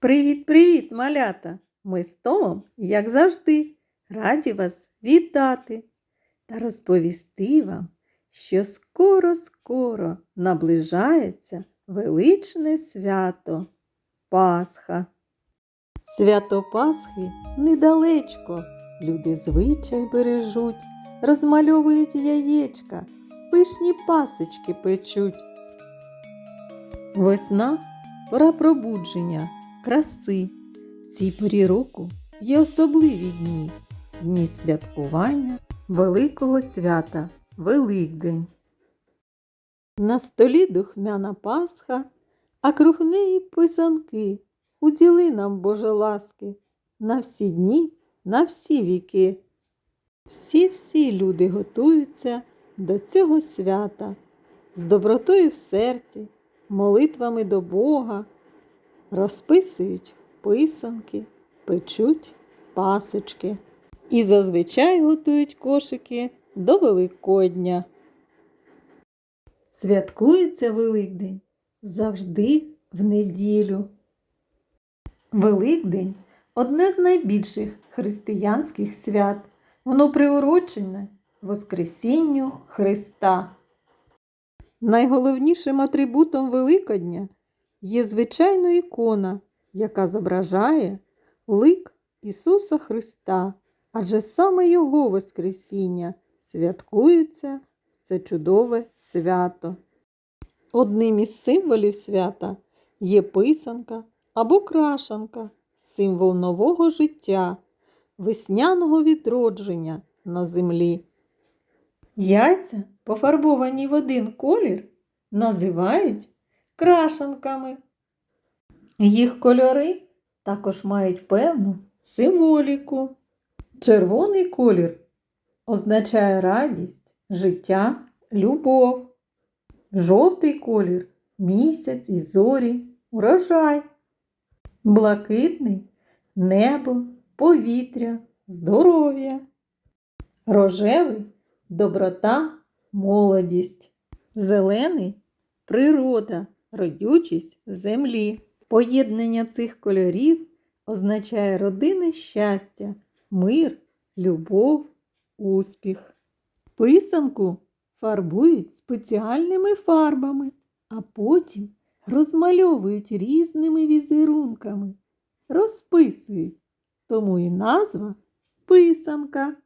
Привіт-привіт, малята! Ми з Томом, як завжди, раді вас вітати та розповісти вам, що скоро-скоро наближається величне свято Пасха. Свято Пасхи недалечко. Люди звичай бережуть, розмальовують яєчка, пишні пасочки печуть. Весна пора пробудження, краси. В цій порі року є особливі дні, дні святкування Великого свята Великдень. На столі духмяна Пасха, а круг неї писанки. Уділи нам, Боже ласки, на всі дні, на всі віки. Всі-всі люди готуються до цього свята з добротою в серці, молитвами до Бога, розписують писанки, печуть пасочки і зазвичай готують кошики до Великодня. Святкується Великдень завжди в неділю. Великдень одне з найбільших християнських свят. Воно приурочене Воскресінню Христа. Найголовнішим атрибутом Великодня є звичайна ікона, яка зображає лик Ісуса Христа, адже саме Його Воскресіння святкується це чудове свято. Одним із символів свята є писанка або крашанка, символ нового життя, весняного відродження на землі. Яйця, пофарбовані в один колір, називають крашанками. Їх кольори також мають певну символіку. Червоний колір означає радість, життя, любов. Жовтий колір місяць і зорі, урожай. Блакитний небо, повітря, здоров'я. Рожевий доброта, молодість. Зелений природа, родючість землі. Поєднання цих кольорів означає родинне щастя, мир, любов, успіх. Писанку фарбують спеціальними фарбами, а потім розмальовують різними візерунками, розписують. Тому і назва писанка.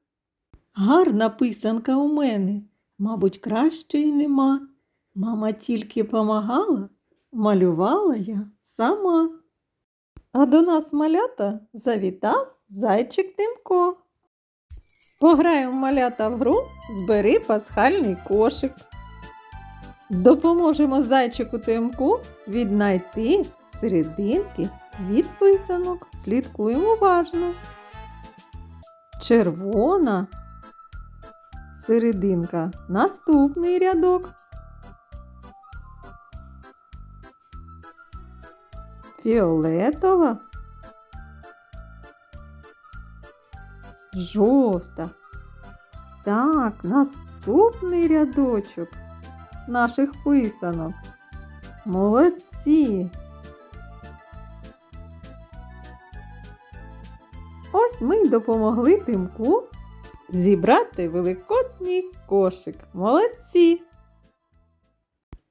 Гарна писанка у мене, мабуть, кращої нема. Мама тільки помагала, малювала я сама. А до нас малята завітав зайчик Тимко. Пограємо малята в гру Збери пасхальний кошик. Допоможемо зайчику Тимку віднайти серединки від писанок. Слідкуємо уважно. Червона серединка. Наступний рядок. Фіолетова. Жовта. Так, наступний рядочок наших писанок. Молодці. Ось ми й допомогли Тимку зібрати великодній кошик. Молодці!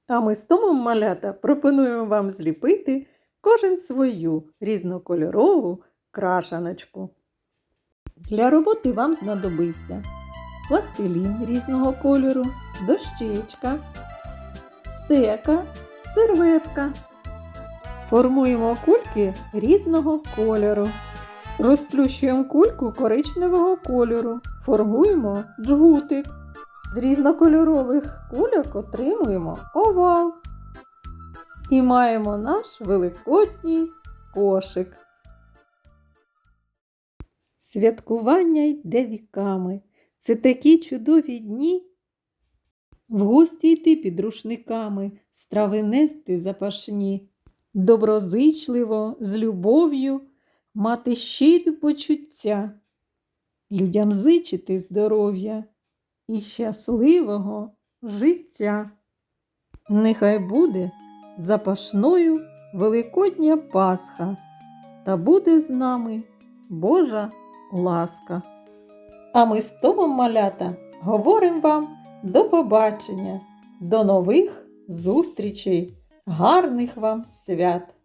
А ми з Томом малята пропонуємо вам зліпити кожен свою різнокольорову крашаночку. Для роботи вам знадобиться пластилін різного кольору, дощечка, стека, серветка. Формуємо кульки різного кольору. Розплющуємо кульку коричневого кольору. Формуємо джгутик. З різнокольорових кульок отримуємо овал. І маємо наш великодній кошик. Святкування йде віками. Це такі чудові дні. В гості йти під рушниками, страви нести запашні, доброзичливо, з любов'ю мати щирі почуття, людям зичити здоров'я і щасливого життя. Нехай буде запашною Великодня Пасха, та буде з нами Божа ласка. А ми з Томом малята говоримо вам до побачення, до нових зустрічей, гарних вам свят!